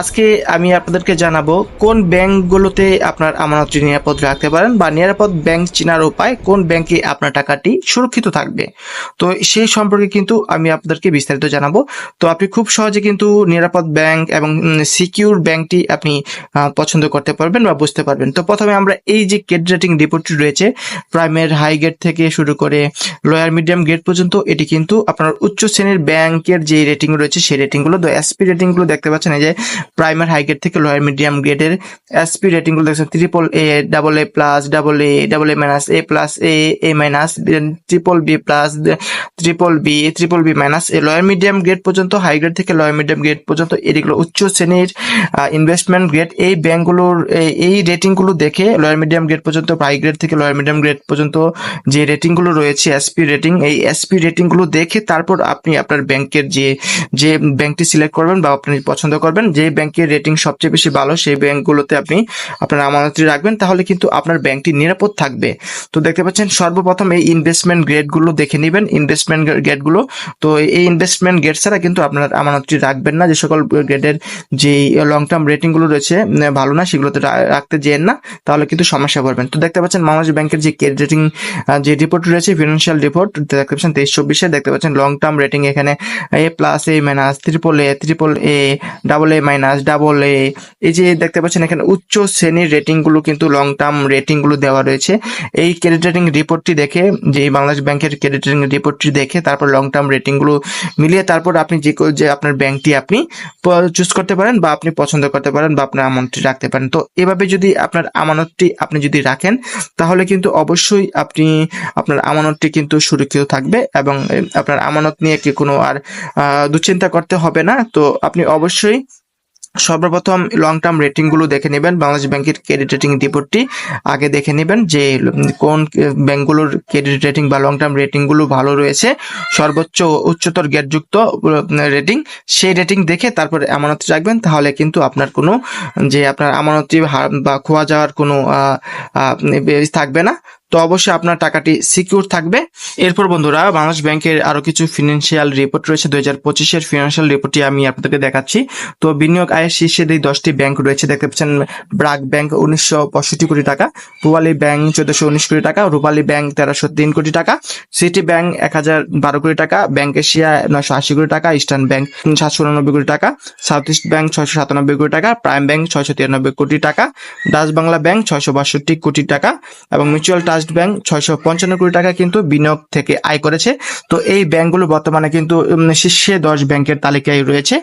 আজকে আমি আপনাদেরকে জানাব কোন ব্যাংকগুলোতে আপনার আমানত নিরাপদ রাখতে পারেন বা নিরাপদ ব্যাংক চেনার উপায় কোন ব্যাংকে আপনার টাকাটি সুরক্ষিত থাকবে। তো সেই সম্পর্কে কিন্তু আমি আপনাদেরকে বিস্তারিত জানাব। তো আপনি খুব সহজে কিন্তু নিরাপদ ব্যাংক এবং সিকিউর ব্যাংকটি আপনি পছন্দ করতে পারবেন বা বুঝতে পারবেন। তো প্রথমে আমরা এই যে ক্রেডিট রেটিং রিপোর্টটি রয়েছে, প্রাইমের হাই গেট থেকে শুরু করে লোয়ার মিডিয়াম গেট পর্যন্ত, এটি কিন্তু আপনার উচ্চ শ্রেণির ব্যাংকের যে রেটিং রয়েছে, সেই রেটিংগুলো, তো এসপি রেটিংগুলো দেখতে পাচ্ছেন, এই যে প্রাইমার হাই গেট থেকে লোয়ার মিডিয়াম গ্রেডের এসপি রেটিংগুলো দেখছেন triple A double A plus double A double A minus A plus A A minus triple B plus triple B triple B minus এই লোয়ার মিডিয়াম গ্রেড পর্যন্ত high grade থেকে lower medium grade পর্যন্ত এগুলো উচ্চ শ্রেণির investment grade এই ব্যাংকগুলোর এই রেটিংগুলো দেখে লোয়ার মিডিয়াম গ্রেড পর্যন্ত হাই গ্রেড থেকে লোয়ার মিডিয়াম গ্রেড পর্যন্ত যে রেটিংগুলো রয়েছে এসপি রেটিং এই এসপি রেটিংগুলো দেখে তারপর আপনি আপনার ব্যাংকের যে যে ব্যাংকটি সিলেক্ট করবেন বা আপনি পছন্দ করবেন, যে ব্যাংকের রেটিং সবচেয়ে বেশি ভালো, সেই ব্যাংকগুলোতে আপনি আপনার আমানতটি রাখবেন, তাহলে কিন্তু আপনার ব্যাংকটি নিরাপদ থাকবে। তো দেখতে পাচ্ছেন, সর্বপ্রথম এই ইনভেস্টমেন্ট গ্রেডগুলো দেখে নেবেন ইনভেস্টমেন্ট গ্রেডগুলো তো এই ইনভেস্টমেন্ট গ্রেড ছাড়া কিন্তু আপনার আমানতটি রাখবেন না, যে সকল গ্রেডের যে লং টার্ম রেটিংগুলো রয়েছে ভালো না, সেগুলোতে রাখতে যেন না, তাহলে কিন্তু সমস্যা পড়বেন। তো দেখতে পাচ্ছেন বাংলাদেশ ব্যাংকের যে ক্রেডিট রেটিং যে রিপোর্ট রয়েছে ফিনান্সিয়াল রিপোর্ট দেখতে পাচ্ছেন, তেইশ চব্বিশে দেখতে পাচ্ছেন লং টার্ম রেটিং এখানে A plus A minus triple A triple A double A minus double A এই যে দেখতে পাচ্ছেন, এখানে উচ্চ শ্রেণির রেটিংগুলো কিন্তু লং টার্ম রেটিংগুলো দেওয়া রয়েছে। এই ক্রেডিট রেটিং রিপোর্টটি দেখে, যে বাংলাদেশ ব্যাংকের ক্রেডিট রেটিং রিপোর্টটি দেখে, তারপর লং টার্ম রেটিংগুলো মিলিয়ে তারপর আপনি যে যে আপনার ব্যাংকটি আপনি চুজ করতে পারেন বা আপনি পছন্দ করতে পারেন বা আপনার আমানতটি রাখতে পারেন। তো এভাবে যদি আপনার আমানতটি আপনি যদি রাখেন, তাহলে কিন্তু অবশ্যই আপনি আপনার আমানতটি কিন্তু সুরক্ষিত থাকবে এবং আপনার আমানত নিয়ে কি কোনো আর দুশ্চিন্তা করতে হবে না। তো আপনি অবশ্যই সর্বপ্রথম লং টার্ম রেটিংগুলো দেখে নেবেন। বাংলাদেশ ব্যাংকের ক্রেডিট রেটিং রিপোর্টটি আগে দেখে নেবেন যে কোন ব্যাংকগুলোর ক্রেডিট রেটিং বা লং টার্ম রেটিংগুলো ভালো রয়েছে। সর্বোচ্চ উচ্চতর গ্যাটযুক্ত রেটিং সেই রেটিং দেখে তারপরে আমানত রাখবেন। তাহলে কিন্তু আপনার কোনো, যে আপনার আমানতটি বা খোয়া যাওয়ার কোনো থাকবে না। তো অবশ্যই আপনার টাকাটি সিকিউর থাকবে। এরপর বন্ধুরা, বাংলাদেশ ব্যাংকের আরও কিছু ফিনান্সিয়াল রিপোর্ট রয়েছে। দুই হাজার ফিনান্সিয়াল রিপোর্টটি আমি আপনাদেরকে দেখাচ্ছি। তো বিনিয়োগ আয়ের শীর্ষে এই দশটি ব্যাংক রয়েছে, দেখতে পাচ্ছেন ব্রাক ব্যাংক উনিশশো পঁয়ষট্টি কোটি টাকা পূবালী ব্যাংক চোদ্দশো উনিশ কোটি টাকা, রূপালী ব্যাংক তেরোশো তিন কোটি টাকা, সিটি ব্যাংক এক হাজার বারো কোটি টাকা, ব্যাংক এশিয়া নয়শো আশি কোটি টাকা, ইস্টার্ন ব্যাংক সাতশো উনানব্বই কোটি টাকা, সাউথ ইস্ট ব্যাংক ছয়শো সাতানব্বই কোটি টাকা, প্রাইম ব্যাংক ছয়শো তিরানব্বই কোটি টাকা, ডাচ বাংলা ব্যাংক ছয়শো বাষট্টি কোটি টাকা এবং মিউচুয়াল ট্রাস্ট ব্যাংক ছয়শো পঞ্চান্ন কোটি টাকা কিন্তু বিনিয়োগ থেকে আয় করেছে। তো এই ব্যাংকগুলো বর্তমানে কিন্তু শীর্ষে দশ ব্যাংকের তালিকায় রয়েছে।